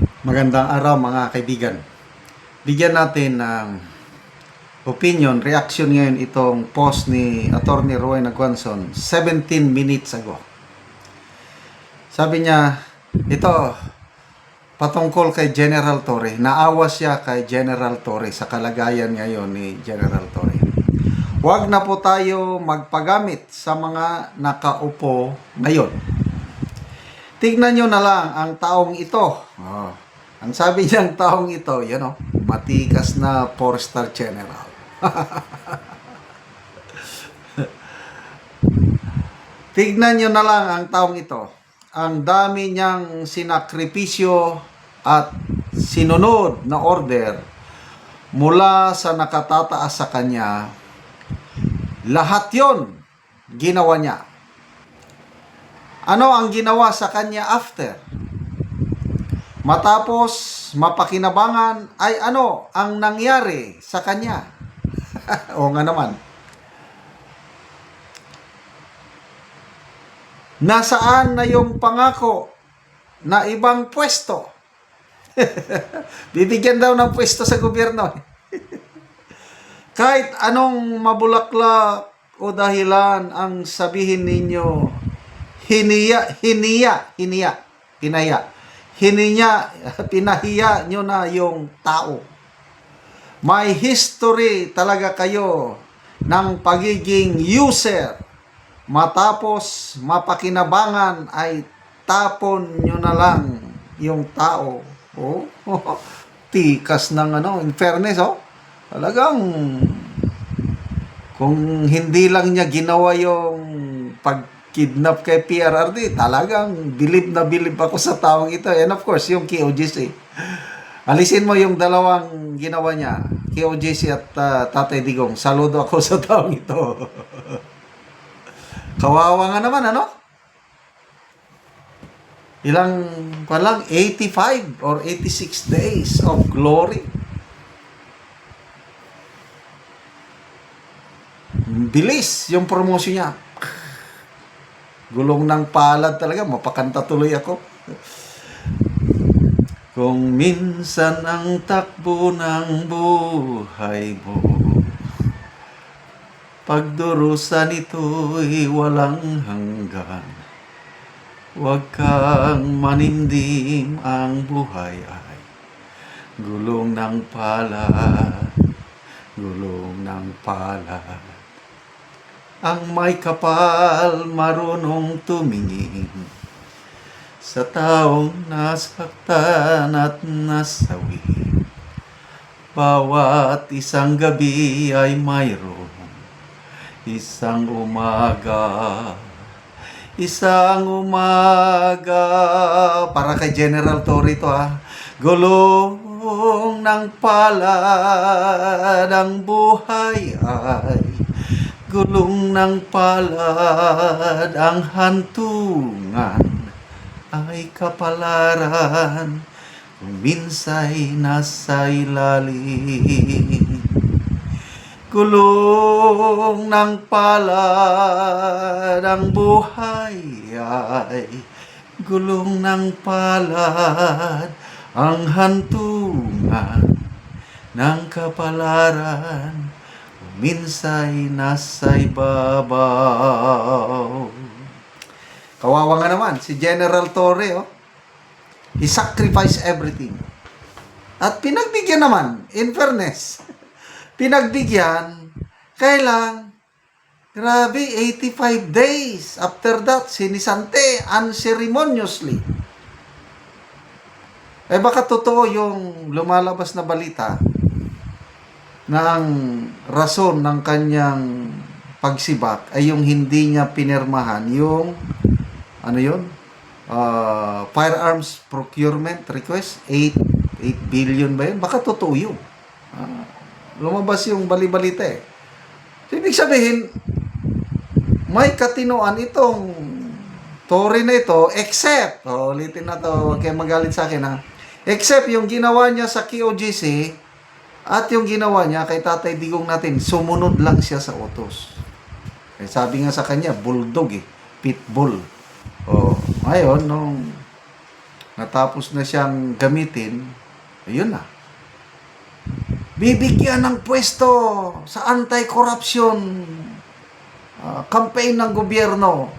Magandang araw mga kaibigan. Bigyan natin ng opinion, reaction ngayon itong post ni Attorney Roy Naguanson 17 minutes ago. Sabi niya, ito, patungkol kay General Torre. Naawa siya kay General Torre sa kalagayan ngayon ni General Torre. Huwag na po tayo magpagamit sa mga nakaupo ngayon. Tignan nyo na lang ang taong ito. Oh. Ang sabi niyang taong ito, yan o, matikas na four-star general. Tignan nyo na lang ang taong ito. Ang dami niyang sinakripisyo at sinunod na order mula sa nakatataas sa kanya. Lahat yon ginawa niya. Ano ang ginawa sa kanya after? Matapos mapakinabangan ay ano ang nangyari sa kanya? o nga naman. Nasaan na yung pangako na ibang pwesto? Bibigyan daw ng pwesto sa gobyerno. Kahit anong mabulaklak o dahilan ang sabihin ninyo, hiniya, hiniya, hiniya, hinaya. Hininya, pinahiya nyo na yung tao. May history talaga kayo ng pagiging user. Matapos mapakinabangan ay tapon nyo na lang yung tao. Oh, tikas ng ano, in fairness, oh. Talagang kung hindi lang niya ginawa yung pag-kidnap kay PRRD, talagang bilib na bilib ako sa taong ito. And of course, yung KOGC. Alisin mo yung dalawang ginawa niya, KOGC at uh, Tatay Digong. Saludo ako sa taong ito. Kawawa nga naman, ano? Ilang, kwan lang, 85 or 86 days of glory. Bilis yung promotion niya. Gulong ng palad talaga, mapakanta tuloy ako. Kung minsan ang takbo ng buhay mo Pagdurusan ito'y walang hanggan Huwag kang manindim ang buhay ay Gulong ng palad Gulong ng palad Ang may kapal marunong tumingin Sa taong nasaktan at nasawi. Bawat isang gabi ay mayroon Isang umaga Isang umaga. Para kay General Torre to ha Gulong ng palad Ang buhay ay Gulong ng palad Ang hantungan Ay kapalaran Kung minsa'y nasa ilalim. Gulong ng palad ang buhay ay Gulong ng palad ang hantungan ng kapalaran Minsa'y nasa ibabaw Kawawa nga naman, si General Torre, oh. He sacrificed everything. At pinagbigyan naman, in fairness, pinagbigyan, kailang, grabe, 85 days. After that, sinisante unceremoniously. Eh baka totoo yung lumalabas na balita na ang rason ng kanyang pagsibak ay yung hindi niya pinirmahan yung ano yun? Uh, firearms procurement request 8 8 billion ba yun? Baka totoo yun. Ah, lumabas yung balibalita eh. So, ibig sabihin, may katinoan itong Tory na ito, except, oh, ulitin na to, huwag kayo magalit sa akin ha, except yung ginawa niya sa KOGC at yung ginawa niya kay Tatay Digong natin, sumunod lang siya sa utos. Eh, sabi nga sa kanya, bulldog eh, pitbull. Oh, ngayon, nung natapos na siyang gamitin, ayun na. Bibigyan ng pwesto sa anti-corruption ah, campaign ng gobyerno.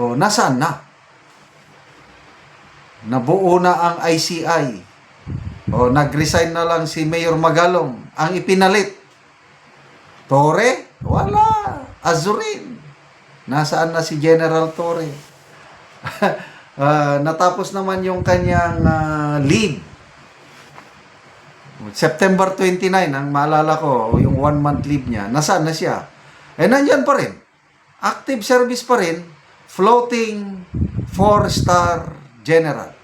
O, nasaan na? Nabuo na ang ICI. O, nag-resign na lang si Mayor Magalong. Ang ipinalit. Torre? Wala. Azurin. Nasaan na si General Torre? Ah, natapos naman yung kanyang ah, leave. September 29, ang maalala ko, yung one month leave niya, nasaan na siya? Eh, nandyan pa rin. Active service pa rin, floating four-star general.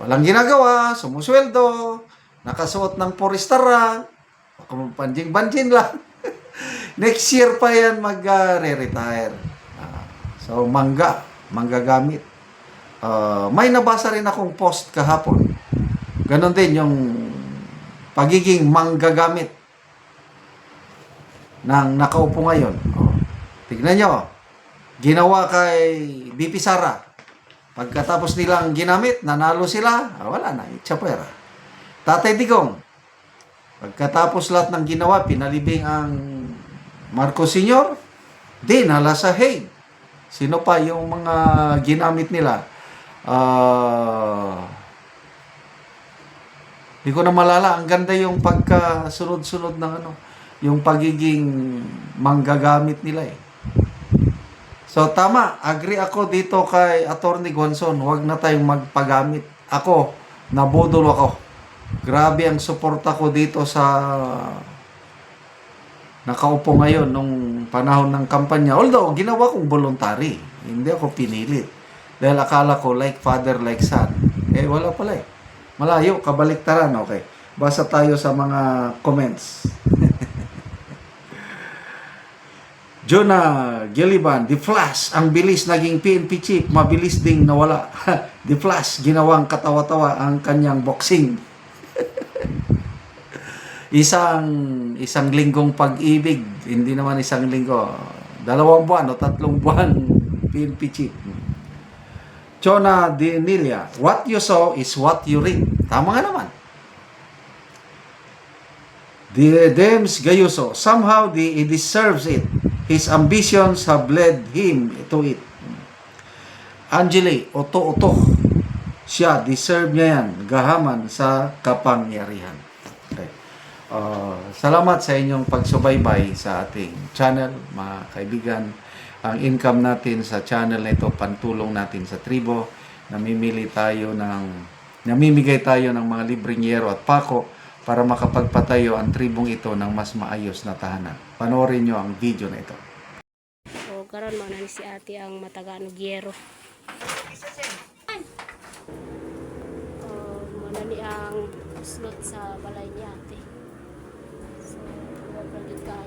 Walang ginagawa, sumusweldo, nakasuot ng four-star rank, panjing-banjin lang. Next year pa yan mag-re-retire. Ah, so, mangga, manggagamit. Ah, may nabasa rin akong post kahapon. Ganon din yung pagiging manggagamit ng nakaupo ngayon. Oh, tignan nyo. Ginawa kay BP Sara. Pagkatapos nilang ginamit, nanalo sila, ah, wala na, itsapera. Tatay Digong, pagkatapos lahat ng ginawa, pinalibing ang Marcos Sr., dinala sa Hague. Sino pa yung mga ginamit nila? Ah... Hindi ko na malala. Ang ganda yung pagkasunod-sunod ng ano, yung pagiging manggagamit nila eh. So tama, agree ako dito kay Attorney Gonson, huwag na tayong magpagamit. Ako, nabudol ako. Grabe ang suporta ko dito sa nakaupo ngayon nung panahon ng kampanya. Although, ginawa kong voluntary. Hindi ako pinilit. Dahil akala ko like father, like son. Eh, wala pala eh. Malayo, kabaliktaran. Okay. Basa tayo sa mga comments. Jonah Gilliban, The Flash, ang bilis naging PNP chief, mabilis ding nawala. The Flash, ginawang katawa-tawa ang kanyang boxing. isang isang linggong pag-ibig, hindi naman isang linggo, dalawang buwan o tatlong buwan PNP chief. Chona Dinilia, what you saw is what you reap. Tama nga naman. The Dems Gayuso, somehow the, he deserves it. His ambitions have led him to it. Angeli, oto-oto. Siya, deserve niya yan. Gahaman sa kapangyarihan. Okay. Uh, salamat sa inyong pagsubaybay sa ating channel, mga kaibigan. Ang income natin sa channel na ito, pantulong natin sa tribo. Namimili tayo ng, namimigay tayo ng mga libreng yero at pako para makapagpatayo ang tribong ito ng mas maayos na tahanan. Panoorin nyo ang video na ito. So, karon ni si ate ang matagaan og yero. Oh, mo na ni ang slot sa balay ni ate. So, wala kayo.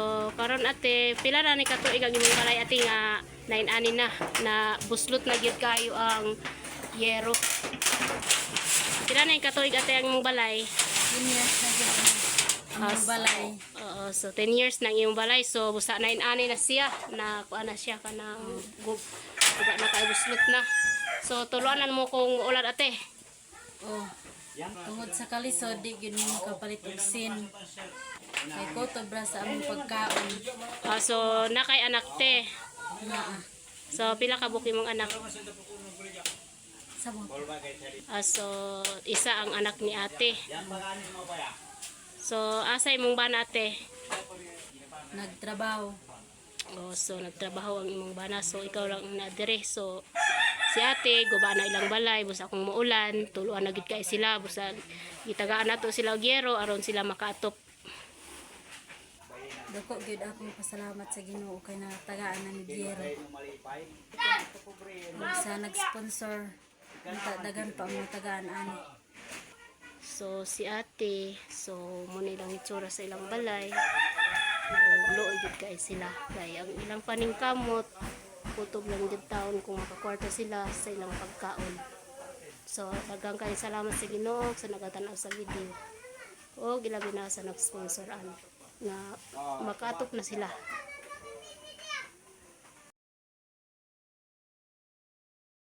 So, karon ate, pila na ni katuig ang imong balay ate nga nine ani na na buslot na gyud kayo ang yero. Pila na ni katuig ate ang imong balay? 10 years na dyan ang Ah, mga balay. Oo, so 10 years nang imong balay. So busa nine ani na siya na kuan na siya kanang gub guba na kay buslot na. So tuluanan mo kung ulan ate. Oh. Tungod sa kalisod, di yun mo kapalit og sin. Kay ko to bra sa among pagkaon. Ah, so na kay anak te. Naa. So pila ka buki mong anak? Sabot. Ah, so isa ang anak ni ate. So asay mong bana ate? Nagtrabaho. Oh, so nagtrabaho ang imong bana. So ikaw lang ang nadire. So si ate guba na ilang balay busa kung muulan, tuluan na gid kay sila busa gitagaan nato sila og yero aron sila makaatop. Dako gyud akong pasalamat sa Ginoo kay natagaan na ni Giero. Ug sa nag-sponsor, dagan pa mga tagaan ani. So si ate, so mo na ilang itsura sa ilang balay. Luoy gid kay sila. Kay ang ilang paningkamot kutob lang gid taon kung makakwarta sila sa ilang pagkaon. So, daghang kay salamat sa Ginoo sa nagatanaw sa video. O gilabi na sa nag-sponsor ani nga makatok na sila